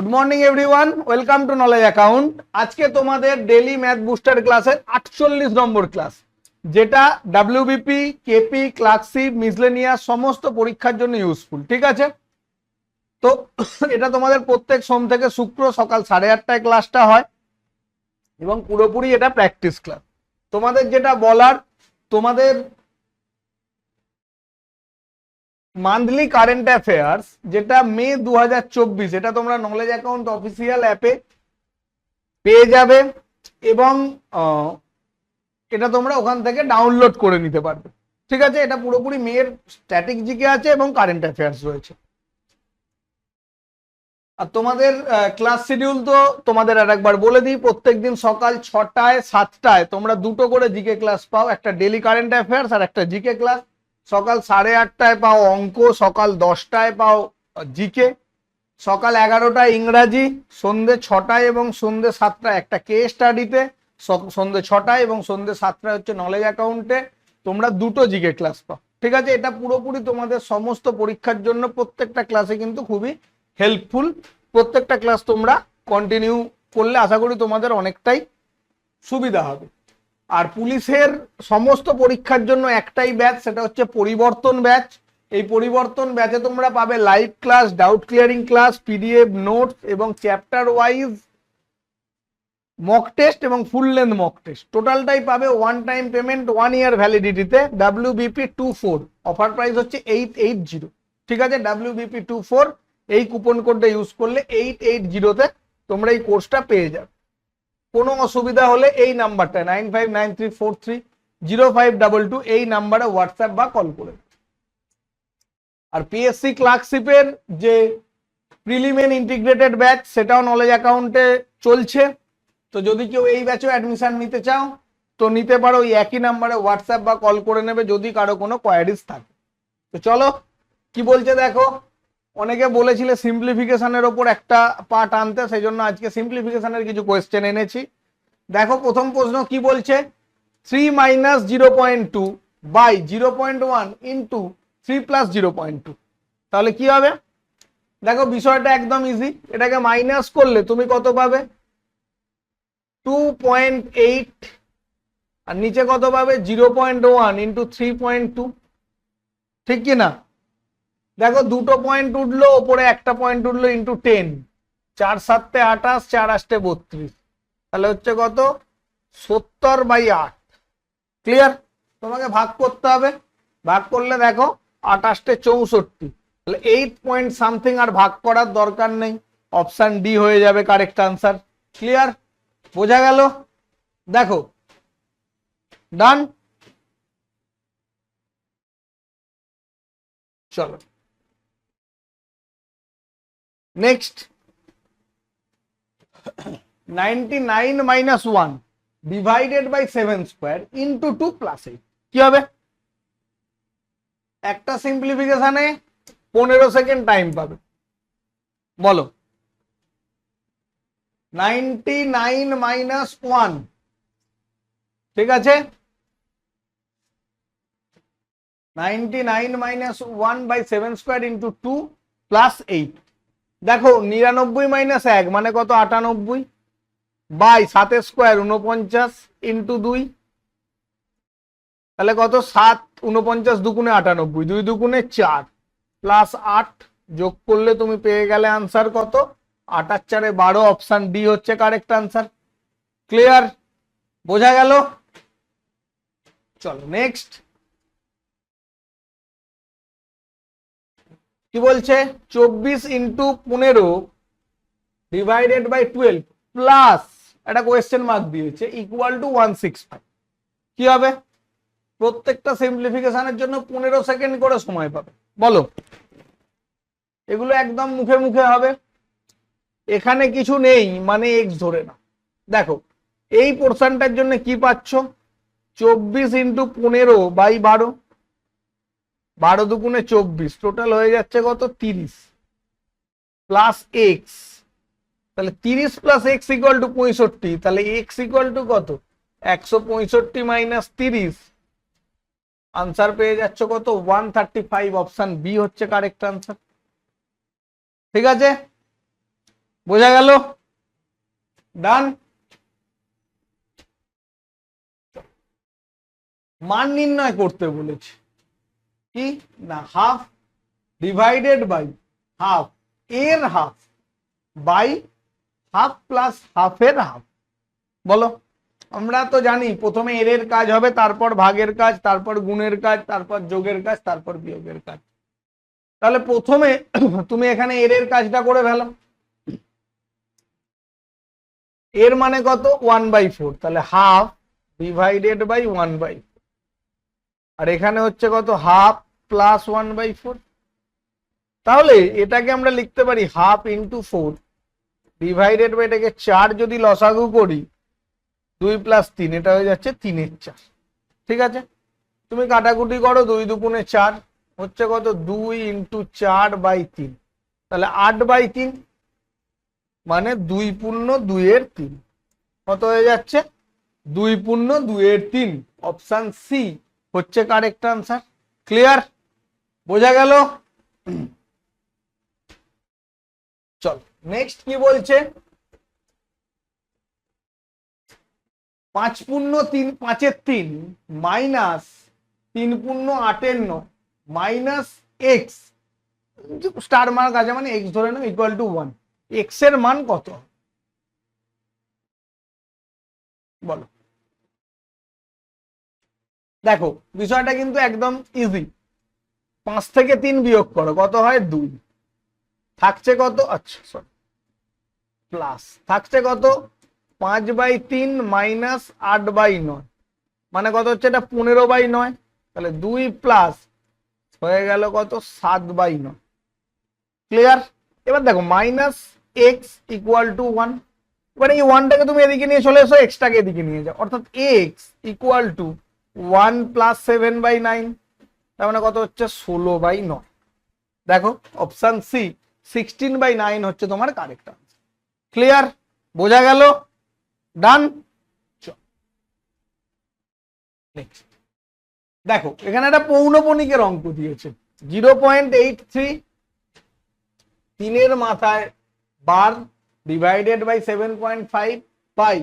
Good morning everyone welcome to Knowledge Account আজকে তোমাদের daily math booster ক্লাসের আটচল্লিশ নম্বর ক্লাস যেটা ডাব্লিউবিপি কেপি ক্লার্কশিপ মিসলেনিয়া সমস্ত পরীক্ষার জন্য ইউজফুল ঠিক আছে? তো এটা তোমাদের প্রত্যেক সোম থেকে শুক্র সকাল সাড়ে আটটায় ক্লাসটা হয় এবং পুরোপুরি এটা প্র্যাকটিস ক্লাস তোমাদের যেটা বলার, তোমাদের মান্থলি কারেন্ট অ্যাফেয়ার্স, যেটা মে দু হাজার চব্বিশ, এটা তোমরা নলেজ অ্যাকাউন্ট অফিসিয়াল অ্যাপে পেয়ে যাবে এবং এটা তোমরা ওখান থেকে ডাউনলোড করে নিতে পারবে। ঠিক আছে? এটা পুরোপুরি মেয়ের স্ট্যাটিক জিকে আছে এবং কারেন্ট অ্যাফেয়ার্স রয়েছে। আর তোমাদের ক্লাস শিডিউল তো তোমাদের আর একবার বলে দিই, প্রত্যেকদিন সকাল ছটায়, সাতটায় তোমরা দুটো করে জিকে ক্লাস পাও, একটা ডেলি কারেন্ট অ্যাফেয়ার্স আর একটা জিকে ক্লাস সকাল সাড়ে আটটায় পাও অঙ্ক, সকাল দশটায় পাও জিকে সকাল এগারোটায় ইংরাজি, সন্ধে ছটায় এবং সন্ধে সাতটায় একটা কে স্টাডিতে সন্ধে ছটায় এবং সন্ধে সাতটায় হচ্ছে নলেজ অ্যাকাউন্টে তোমরা দুটো জিকে ক্লাস পাও। ঠিক আছে? এটা পুরোপুরি তোমাদের সমস্ত পরীক্ষার জন্য প্রত্যেকটা ক্লাসে কিন্তু খুবই হেল্পফুল প্রত্যেকটা ক্লাস তোমরা কন্টিনিউ করলে আশা করি তোমাদের অনেকটাই সুবিধা হবে। আর পুলিশের সমস্ত পরীক্ষার জন্য একটাই ব্যাচ, সেটা হচ্ছে পরিবর্তন ব্যাচ। এই পরিবর্তন ব্যাচে তোমরা পাবে live class doubt clearing class PDF notes এবং চ্যাপ্টার ওয়াইজ মক টেস্ট এবং ফুল লেন্থ মক টেস্ট টোটালটাই পাবে one time payment one year ভ্যালিডিটিতে W BP two four offer price হচ্ছে এইট এইট জিরো ঠিক আছে? ডাব্লিউ বিপি টু ফোর এই coupon কোডটা use করলে এইট এইট জিরোতে তোমরা এই কোর্সটা পেয়ে যাবে। কোনো অসুবিধা হলে এই নাম্বারটা nine five nine three four three zero five double two এই নাম্বারে হোয়াটসঅ্যাপ বা কল করে আর পিএসসি ক্লার্কশিপের যে প্রিলিমেন ইন্টিগ্রেটেড ব্যাচ, সেটাও নলেজ অ্যাকাউন্টে চলছে। তো যদি কেউ এই ব্যাচেও অ্যাডমিশন নিতে চাও, তো নিতে পারো ওই একই নাম্বারে হোয়াটসঅ্যাপ বা কল করে নেবে, যদি কারও কোনো কোয়ারিজ থাকে। তো চলো, কি বলছে দেখো? অনেকে বলেছিলে সিম্পলিফিকেশনের ওপর একটা পার্ট আনতে সেই জন্য আজকে সিম্পলিফিকেশনের কিছু কোয়েশ্চেন এনেছি। দেখো, প্রথম প্রশ্ন কি বলছে? Three minus zero point two by zero point one into three plus zero point two তাহলে কি হবে? দেখো, বিষয়টা একদম ইজি এটাকে মাইনাস করলে তুমি কত পাবে? টু পয়েন্ট এইট আর নিচে কত পাবে? Zero point one into three point two ঠিক কি না? দেখো দুটো পয়েন্ট উঠল, ওপরে একটা পয়েন্ট উঠল ইন্টু টেন চার সাতটে আঠাশ, চার আষ্টে বত্রিশ। তাহলে হচ্ছে কত? সত্তর বাই আট। ক্লিয়ার তোমাকে ভাগ করতে হবে। ভাগ করলে দেখো, আঠাশটে চৌষট্টি। তাহলে এইট পয়েন্ট সামথিং আর ভাগ করার দরকার নেই। অপশান ডি হয়ে যাবে কারেক্ট আনসার ক্লিয়ার বোঝা গেল? দেখো ডান চলো। Next ninety nine minus one divided by seven square into two plus eight কি হবে? একটা সিম্পলিফিকেশনে পনেরো সেকেন্ড টাইম পাবে। বলো। নাইনটি নাইন মাইনাস ওয়ান ঠিক আছে? Ninety nine minus one by seven square into two plus eight দেখো, নিরানব্বই মাইনাস এক মানে কত? আটানব্বই। বাই সাতের স্কোয়ার উনপঞ্চাশ ইন্টু দুই। তাহলে কত? সাত উনপঞ্চাশ দুগুণে আটানব্বই, দুই দুগুণে চার। প্লাস আট যোগ করলে তুমি পেয়ে গেলে আনসার কত? আটার চারে বারো অপশান ডি হচ্ছে কারেক্ট আনসার ক্লিয়ার বোঝা গেল? চলো নেক্সট কি বলছে? চব্বিশ ইন্টু পনেরো ডিভাইডেড বাই টুয়েলভ প্লাস একটা কোয়েশ্চেন মার্ক দিয়েছে equal to one six five কি হবে? প্রত্যেকটা সিম্পলিফিকেশনের জন্য পনেরো সেকেন্ড করে সময় পাবে। বলো। এগুলো একদম মুখে মুখে হবে। এখানে কিছু নেই মানে এক্স ধরে না দেখো, এই পোর্শনটার জন্য কি পাচ্ছ? চব্বিশ ইন্টু পনেরো বাই বারো বারো দুগুণে চব্বিশ টোটাল হয়ে যাচ্ছে কত? তিরিশ। প্লাস এক্স তাহলে তিরিশ প্লাস এক্স ইকুয়াল টু পঁয়ষট্টি, তাহলে এক্স ইকুয়াল টু কত? একশো পঁয়ষট্টি মাইনাস তিরিশ। আনসার পেয়ে যাচ্ছ কত? One thirty five option B হচ্ছে কারেক্ট আনসার ঠিক আছে? বোঝা গেল? ডান মান নির্ণয় করতে বলেছে। কি? না হাফ ডিভাইডেড বাই হাফ এর হাফ বাই হাফ প্লাস হাফের হাফ বলো। আমরা তো জানি, প্রথমে এর এর কাজ হবে, তারপর ভাগের কাজ, তারপর গুণের কাজ, তারপর যোগের কাজ, তারপর বিয়োগের কাজ। তাহলে প্রথমে তুমি এখানে এর এর কাজটা করে ফেলো। এর মানে কত? ওয়ান বাই ফোর তাহলে half divided by one by আর এখানে হচ্ছে কত? Half plus one by four তাহলে এটাকে আমরা লিখতে পারি half into four divided by এটাকে চার যদি লসাগু করি, দুই প্লাস তিন, এটা হয়ে যাচ্ছে তিনের চার। ঠিক আছে? তুমি কাটাকুটি করো, দুই দুপুনে চার, হচ্ছে কত? দুই ইন্টু চার বাই তিন। তাহলে আট বাই তিন মানে দুই পূর্ণ দুইয়ের তিন। কত হয়ে যাচ্ছে? দুই পূর্ণ দুইয়ের তিন। অপশান সি হচ্ছে কারেক্ট আনসার ক্লিয়ার বোঝা গেল? চল নেক্সট কি বলছে? পাঁচ পূর্ণ তিন, পাঁচের তিন মাইনাস তিন পূর্ণ আটের ন মাইনাস এক্স স্টার মার্ক আছে মানে এক্স ধরে নাও ইকুয়াল টু ওয়ান এক্সের মান কত? বলো। দেখো, বিষয়টা কিন্তু একদম ইজি পাঁচ থেকে তিন বিয়োগ করো, কত হয়? দুই। থাকছে কত? আচ্ছা সরি প্লাস থাকছে কত? পাঁচ বাই তিন মাইনাস আট বাই নয়। মানে কত হচ্ছে? এটা পনেরো বাই নয়। তাহলে দুই প্লাস হয়ে গেল কত? সাত বাই নয়। ক্লিয়ার এবার দেখো minus X equal to one এবার এই ওয়ানটাকে তুমি এদিকে নিয়ে চলে এসো এক্সটাকে এদিকে নিয়ে যাও। অর্থাৎ X equal to one plus seven by nine, তার মানে কত হচ্ছে? ষোলো বাই নয়। দেখো, option C, sixteen by nine হচ্ছে তোমার কারেক্ট আনসার ক্লিয়ার বোঝা গেল? ডান দেখো, এখানে একটা পৌনপণিকের অঙ্ক দিয়েছে জিরো পয়েন্ট এইট থ্রি, তিনের মাথায় বার divided by seven point five by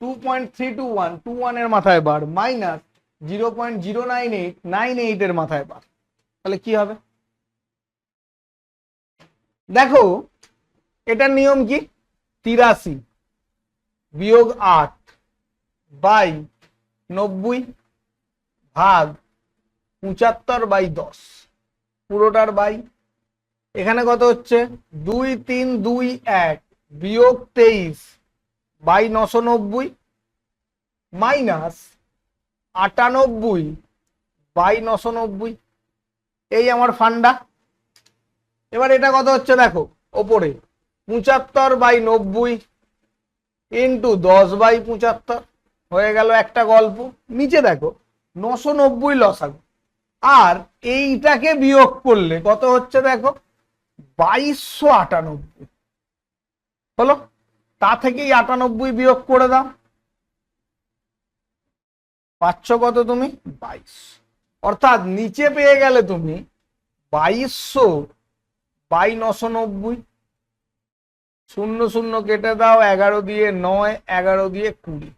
two point three two one two ওয়ানের মাথায় বার minus zero point zero nine eight, nine এইটের মাথায় বার। তাহলে কি হবে? দেখো, এটার নিয়ম কি? তিরাশি বিয়োগ আট বাই নব্বই ভাগ পঁচাত্তর বাই দশ। পুরোটার বাই। এখানে কত হচ্ছে? দুই তিন দুই এক বিয়োগ তেইশ বাই নশো নব্বই মাইনাস আটানব্বই বাই নশো নব্বই এই আমার ফান্ডা। এবার এটা কত হচ্ছে দেখো, ওপরে। পঁচাত্তর বাই নব্বই ইন্টু দশ বাই পঁচাত্তর। হয়ে গেল একটা গল্প। নিচে দেখো নশো নব্বই লসাগু। আর এইটাকে বিয়োগ করলে কত হচ্ছে দেখো, বাইশশো আটানব্বই। হলো, তা থেকেই আটানব্বই বিয়োগ করে দাও। পাচ্ছ কত তুমি? বাইশ। অর্থাৎ নিচে পেয়ে গেলে তুমি বাইশশো বাই নশো নব্বই। শূন্য শূন্য কেটে দাও, এগারো দিয়ে নয়, এগারো দিয়ে কুড়ি।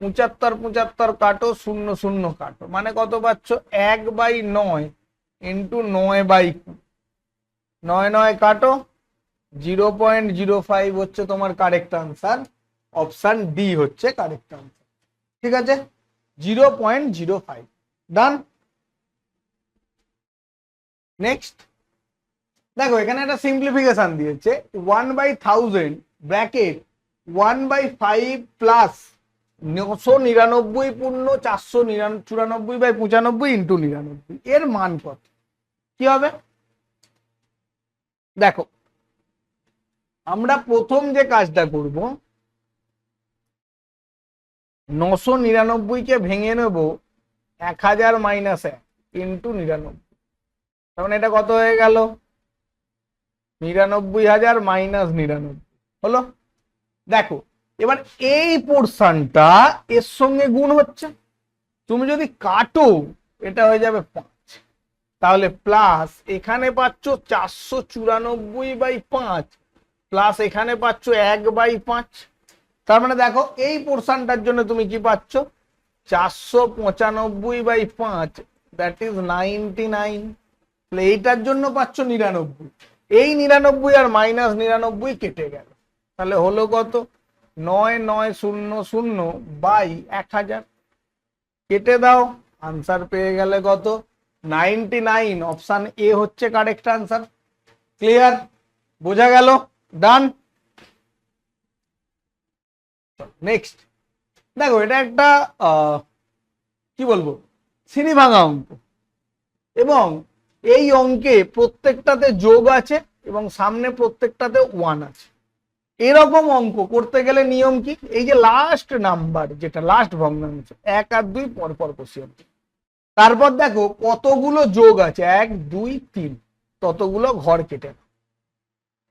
পঁচাত্তর পঁচাত্তর কাটো, শূন্য শূন্য কাটো। মানে কত পাচ্ছ? এক বাই নয় ইন্টু নয় বাই নয় নয় কাটো, জিরো পয়েন্ট জিরো ফাইভ হচ্ছে তোমার কারেক্ট আনসার অপশান ডি হচ্ছে কারেক্ট আনসার ঠিক আছে? Zero point zero five done next দেখো, এখানে একটা সিম্পলিফিকেশন দিয়েছে। One by thousand bracket one by five plus নশো নিরানব্বই পূর্ণ চারশো চুরানব্বই বাই পঁচানব্বই ইন্টু নিরানব্বই। এর মান কত? কি হবে? দেখো, আমরা প্রথম যে কাজটা করব নশো নিরানব্বইকে ভেঙে নেব, এক হাজার মাইনাস এক ইন্টু নিরানব্বই। তার মানে এটা কত হয়ে গেল? নিরানব্বই হাজার মাইনাস নিরানব্বই। হলো? দেখো, এবার এই পোর্শনটা এর সঙ্গে গুণ হচ্ছে। তুমি যদি কাটো, এটা হয়ে যাবে পাঁচ। তাহলে প্লাস এখানে পাচ্ছ চারশো চুরানব্বই বাই পাঁচ প্লাস এখানে পাচ্ছ এক বাই পাঁচ। তার মানে দেখো, এই পোর্শনটার জন্য তুমি কি পাচ্ছ? চারশো পঁচানব্বই বাই পাঁচ দ্যাট ইজ নাইনটি নাইন এইটার জন্য পাচ্ছ নিরানব্বই। এই নিরানব্বই আর মাইনাস নিরানব্বই কেটে গেল। তাহলে হলো কত? নয় নয় শূন্য শূন্য বাই এক হাজার। কেটে দাও আনসার পেয়ে গেলে কত? নাইনটি নাইন অপশান এ হচ্ছে কারেক্ট আনসার ক্লিয়ার বোঝা গেল? ডান নেক্সট দেখো, এটা একটা কি বলব? সিঁড়ি ভাঙা অঙ্ক। এবং এই অঙ্কে প্রত্যেকটাতে যোগ আছে এবং সামনে প্রত্যেকটাতে ওয়ান আছে। এরকম অঙ্ক করতে গেলে নিয়ম কি? এই যে লাস্ট নাম্বার যেটা লাস্ট ভগ্নাংশ, এক আর দুই পরপর বসিয়ে তারপর দেখো, কতগুলো যোগ আছে? এক, দুই, তিন। ততগুলো ঘর কেটে।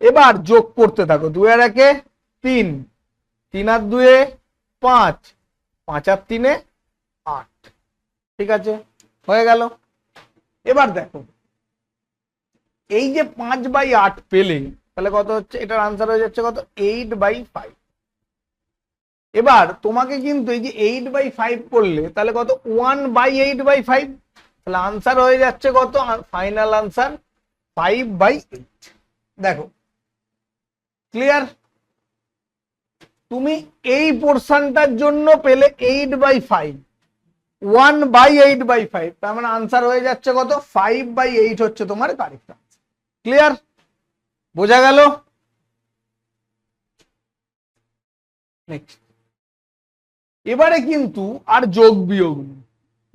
এবার যোগ করতে থাকো, দুই আর একে তিন। তিন আর দুয়ে পাঁচ পাঁচ আর তিনে আট। ঠিক আছে? হয়ে গেল। এবার দেখো, এই যে পাঁচ বাই আট পেলে, তাহলে কত হচ্ছে? এটার আনসার হয়ে যাচ্ছে কত? এইট বাই ফাইভ এবার তোমাকে কিন্তু এই যে এইট বাই ফাইভ করলে, তাহলে কত? One by eight by five তাহলে আনসার হয়ে যাচ্ছে কত? Final answer five by eight দেখো ক্লিয়ার তুমি এই পোর্শনটার জন্য পেলে eight by five one by eight by five তার মানে আনসার হয়ে যাচ্ছে কত? ফাইভ বাই এইট হচ্ছে তোমার কারেক্ট ক্লিয়ার বোঝা গেল? নেক্সট এবারে কিন্তু আর যোগ বিয়োগ।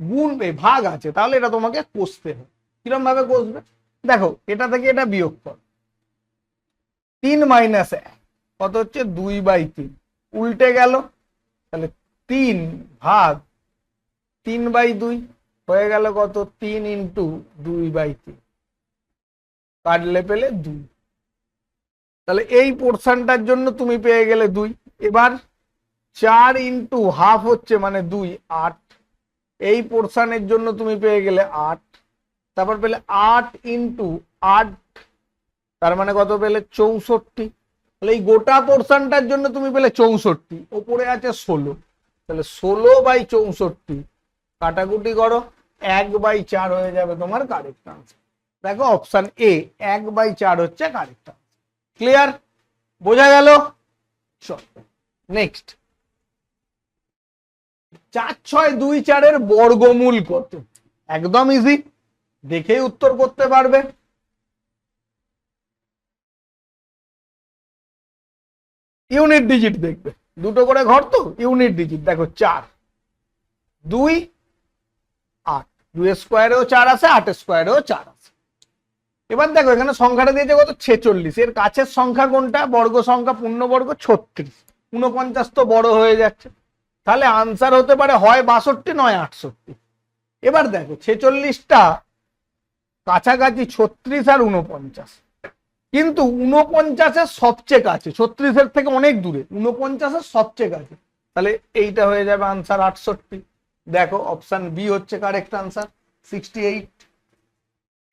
গুণ ভাগ আছে, তাহলে এটা তোমাকে কষতে হবে। কিরম ভাবে কষবে? দেখো, এটা থেকে এটা বিয়োগ কর। তিন মাইনাস এক, কত হচ্ছে? দুই বাই তিন। উল্টে গেল, তাহলে তিন ভাগ তিন বাই দুই হয়ে গেল কত? তিন ইন্টু দুই বাই তিন। কাটলে পেলে দুই। তাহলে এই পোর্শনটার জন্য তুমি পেয়ে গেলে দুই। এবার চার ইন্টু হাফ হচ্ছে মানে দুই, আট। এই পোর্শনের জন্য তুমি পেয়ে গেলে আট। তারপর পেলে আট ইন্টু আট, তার মানে কত পেলে? চৌষট্টি। তাহলে এই গোটা পোর্শনটার জন্য তুমি পেলে চৌষট্টি, ওপরে আছে ষোলো। তাহলে ষোলো বাই চৌষট্টি, কাটাকুটি করো, এক বাই চার হয়ে যাবে তোমার কারেক্ট আনসার দেখো অপশন এ এক বাই চার হচ্ছে কারেক্ট ক্লিয়ার বোঝা গেল? চল নেক্সট চার ছয় দুই চারের বর্গমূল কত? একদম ইজি দেখেই উত্তর করতে পারবে। ইউনিট ডিজিট দেখবে। দুটো করে ঘর তো, ইউনিট ডিজিট। দেখো চার। দুই, আট। দুই স্কোয়ারেও চার আছে আট স্কোয়ারেও চার আছে এবার দেখো, এখানে সংখ্যাটা দিয়েছে কত? ছেচল্লিশ। এর কাছের সংখ্যা কোনটা? বর্গ সংখ্যা পূর্ণবর্গ ছত্রিশ। উনপঞ্চাশ তো বড় হয়ে যাচ্ছে। তাহলে আনসার হতে পারে হয় বাষট্টি, নয় আটষট্টি। এবার দেখো, ছেচল্লিশটা কাছাকাছি ছত্রিশ আর উনপঞ্চাশ কিন্তু উনপঞ্চাশের সবচেয়ে কাছে, ছত্রিশের থেকে অনেক দূরে উনপঞ্চাশের সবচেয়ে কাছে। তাহলে এইটা হয়ে যাবে আনসার আটষট্টি। দেখো অপশান বি হচ্ছে correct answer sixty eight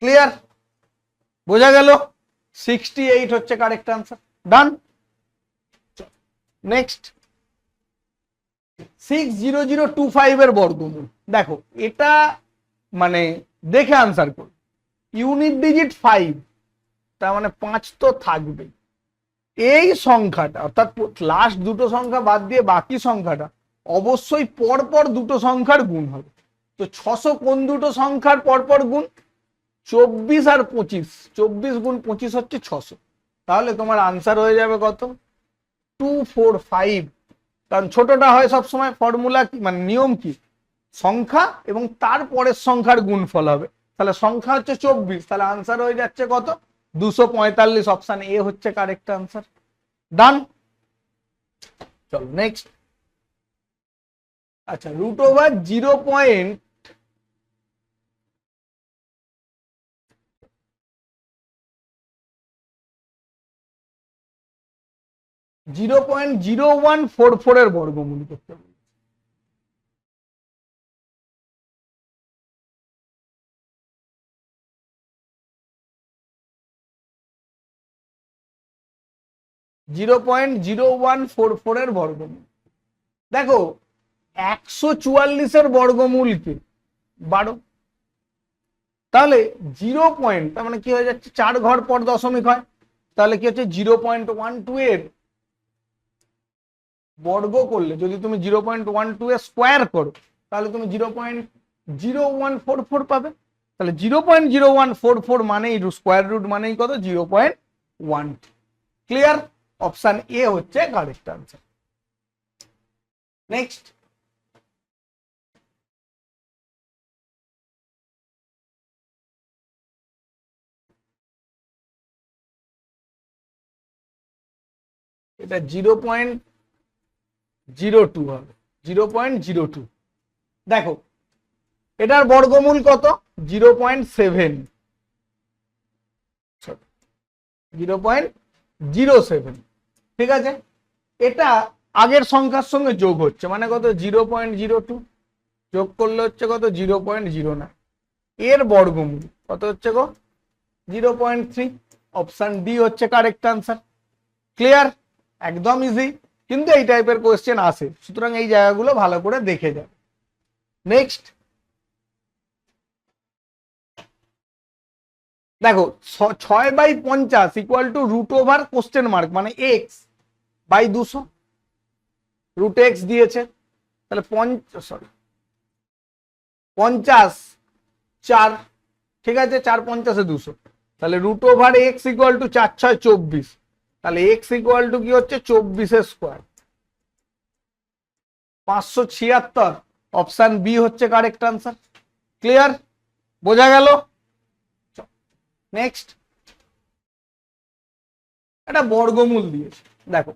clear বোঝা গেল? সিক্সটি এইট হচ্ছে correct answer done next six zero zero two five এর বর্গমূল। দেখো, এটা মানে দেখে আনসার করো। ইউনিট ডিজিট ফাইভ তার মানে পাঁচ তো থাকবে এই সংখ্যাটা, অর্থাৎ লাস্ট দুটো সংখ্যা বাদ দিয়ে বাকি সংখ্যাটা, অবশ্যই পরপর দুটো সংখ্যার গুণ হবে। তো ছশো কোন দুটো সংখ্যার পরপর গুণ? চব্বিশ আর পঁচিশ, চব্বিশ গুণ পঁচিশ হচ্ছে ছশো। তাহলে তোমার আনসার হয়ে যাবে কত? টু ফোর ফাইভ কারণ ছোটটা হয় সবসময় ফর্মুলা কি মানে নিয়ম কি? সংখ্যা এবং তার পরের সংখ্যার গুণফল হবে। তাহলে সংখ্যা হচ্ছে চব্বিশ, তাহলে আনসার হয়ে যাচ্ছে কত? দুশো পঁয়তাল্লিশ অপশান এ হচ্ছে কারেক্ট আনসার ডান চলো নেক্সট আচ্ছা root over zero point zero point zero one four four এর বর্গমূল করতে হবে। Zero point zero one four four এর বর্গমূল। দেখো, একশো চুয়াল্লিশের বর্গমূল কি? বারো। তাহলে জিরো পয়েন্ট, তার মানে কি হয়ে যাচ্ছে? চার ঘর পর দশমিক হয়। তাহলে কি হচ্ছে? জিরো পয়েন্ট ওয়ান টু এর বর্গ করলে, যদি তুমি জিরো পয়েন্ট ওয়ান টু এর স্কোয়ার করো, তাহলে তুমি zero point zero one four four পাবে। তাহলে zero point zero one four four মানেই স্কোয়ার রুট মানেই কত? Zero point one two. Clear? Option A হচ্ছে কারেক্ট আনসার নেক্সট এটা জিরো পয়েন্ট জিরো টু হবে। জিরো পয়েন্ট জিরো টু দেখো, এটার বর্গমূল কত? Zero point seven zero point zero seven. ঠিক আছে? এটা আগের সংখ্যার সঙ্গে যোগ হচ্ছে। মানে কত? Zero point zero two. যোগ করলে হচ্ছে কত? Zero point zero nine. এর বর্গমূল কত হচ্ছে গো? Zero point three. Option D হচ্ছে কারেক্ট আনসার। ক্লিয়ার? একদম ইজি কিন্তু এই টাইপের কোয়েশ্চেন আসে। সুতরাং এই জায়গাগুলো ভালো করে দেখে যাবে। নেক্সট দেখো ছয় বাই পঞ্চাশ equal to root over question mark মানে এক্স বাই দুশো। রুট এক্স দিয়েছে। তাহলে পঞ্চাশ সরি পঞ্চাশ চার, ঠিক আছে, চার পঞ্চাশে দুশো। তাহলে root over x equal to চার ছয় চব্বিশ। তাহলে এক্স ইকুয়াল টু কি হচ্ছে? চব্বিশের স্কোয়ার পাঁচশো ছিয়াত্তর অপশান বি হচ্ছে কারেক্ট আনসার ক্লিয়ার বোঝা গেল? নেক্সট একটা বর্গমূল দিয়েছে। দেখো।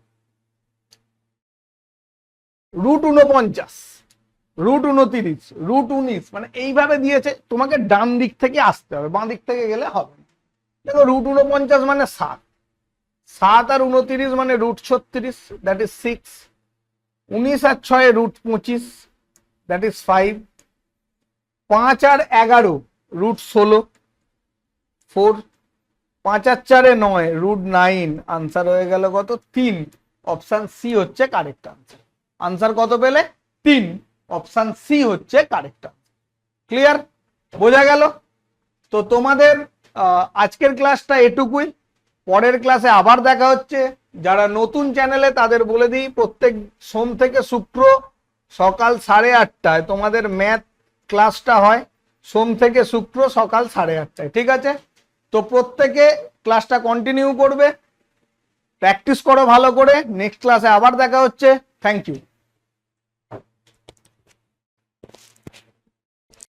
রুট উনপঞ্চাশ রুট উনতিরিশ রুট উনিশ মানে এইভাবে দিয়েছে, তোমাকে ডান দিক থেকে আসতে হবে। বাঁ দিক থেকে গেলে হবে দেখো রুট উনপঞ্চাশ মানে সাত। সাত আর উনতিরিশ মানে রুট ছত্রিশ দ্যাট ইজ সিক্স উনিশ আর ছয় রুট পঁচিশ দ্যাট ইজ ফাইভ পাঁচ আর এগারো রুট ষোলো। ফোর, পাঁচ আর চারে নয়, রুট নাইন। আনসার হয়ে গেল কত? তিন। অপশান সি হচ্ছে কারেক্ট আনসার। আনসার কত পেলে? তিন। অপশান সি হচ্ছে কারেক্ট আনসার। ক্লিয়ার? বোঝা গেল? তো তোমাদের আজকের ক্লাসটা এটুকুই। পরের ক্লাসে আবার দেখা হচ্ছে। যারা নতুন চ্যানেলে তাদের বলে দিই, প্রত্যেক সোম থেকে শুক্র সকাল সাড়ে আটটায় তোমাদের ম্যাথ ক্লাসটা হয়। সোম থেকে শুক্র সকাল সাড়ে আটটায়। ঠিক আছে? তো প্রত্যেকে ক্লাসটা কন্টিনিউ করবে। প্র্যাকটিস করো ভালো করে। নেক্সট ক্লাসে আবার দেখা হচ্ছে। Thank you